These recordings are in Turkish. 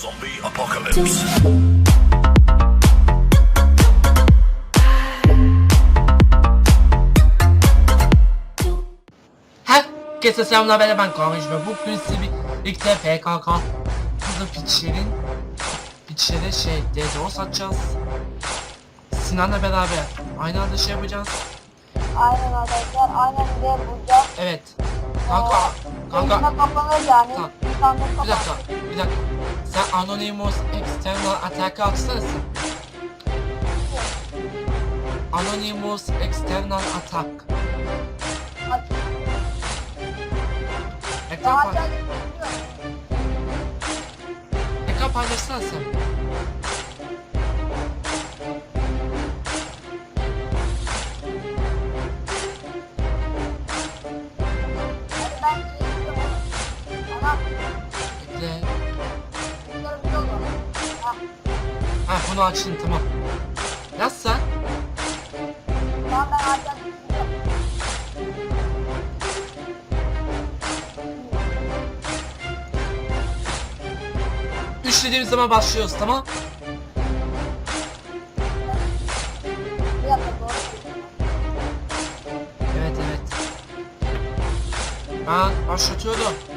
Zombie apocalypse. Herkese selamlar ben ben Kamış ve bugün size birlikte PKK Kızı Piçler'in Piçler'e şey DDoS atacağız Sinan'la beraber aynı anda şey yapacağız Aynen arkadaşlar. Aynen de burada. Evet Kanka Kanka Yayına kapanır yani. Tamam. Bir dakika bir dakika Sen Anonymous External Attack'ı atsana sen Anonymous External Attack. Ekran, açar- ekran paylaşsana sen Ha bunu açtın tamam Yaz sen Tamam ben zaman başlıyoruz tamam. Evet evet. Ben başlatıyorum.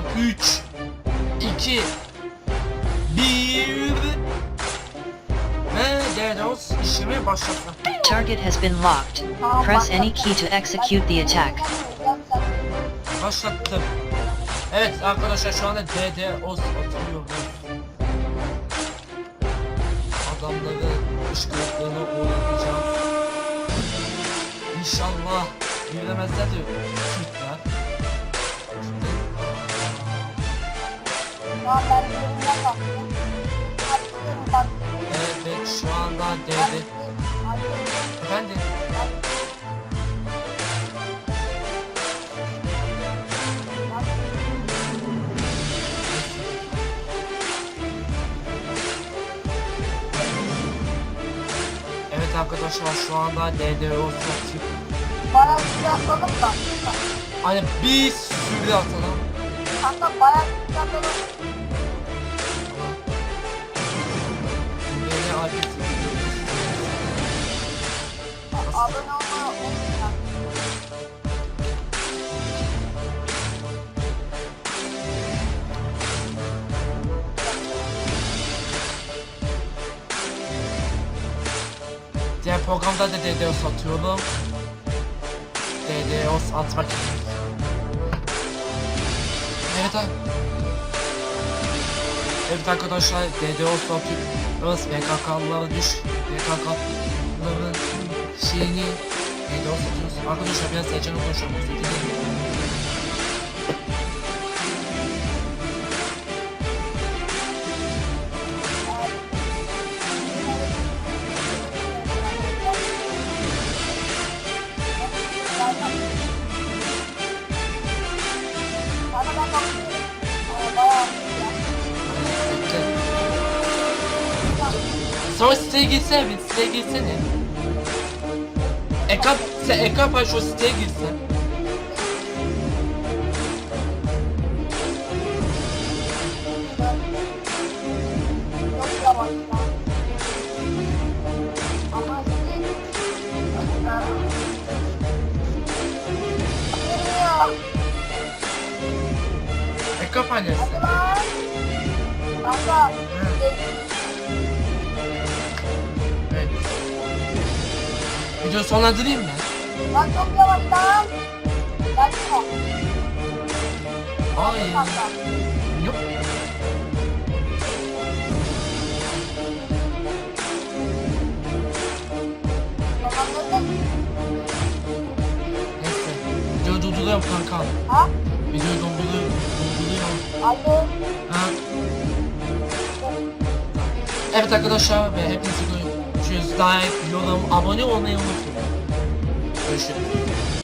Tam 3 2 1 ve DDoS işlemi başlasın. Target has been locked. Press any key to execute the attack. Başlattım. Evet arkadaşlar şu anda DDoS atıyoruz. Adamları kışkırtlığına uğratacağım. İnşallah yürümezler diyor. Ben kalktım. Bak. Evet, şu anda hadi, Efendim. Evet arkadaşlar şu anda DDoS atıyor. Bayağı bir şey atalım da. Hani bir sürü atalım. Kanka bayağı atalım. Beni artık Abone olmayı unutmayın. Diğer programda da DDoS atıyorum. DDoS atmak için. Evet abi. Evet arkadaşlar DDoS atıyoruz. PKK'lılara düş. PKK'lıların şeyini DDoS atıyoruz. Arkadaşlar biraz heyecanlı konuşuyorum. Sonra siteye girsene bir siteye girsene. Ekran, sen ekran paylaş o siteye girsen. Çok yavaş ya. Video sonlandırayım mı? Lan çok yavaş lan. Gelme. Hayır. Kanka. Yok. Tamamladın. Neyse. Videoyu durduruyorum kanka. Ha? Videoyu durduruyorum. Durduruyorum. Alo. Ha. Evet arkadaşlar ve hepinizi görüşürüz. Like, yorum, abone olmayı unutmayın. Görüşürüz.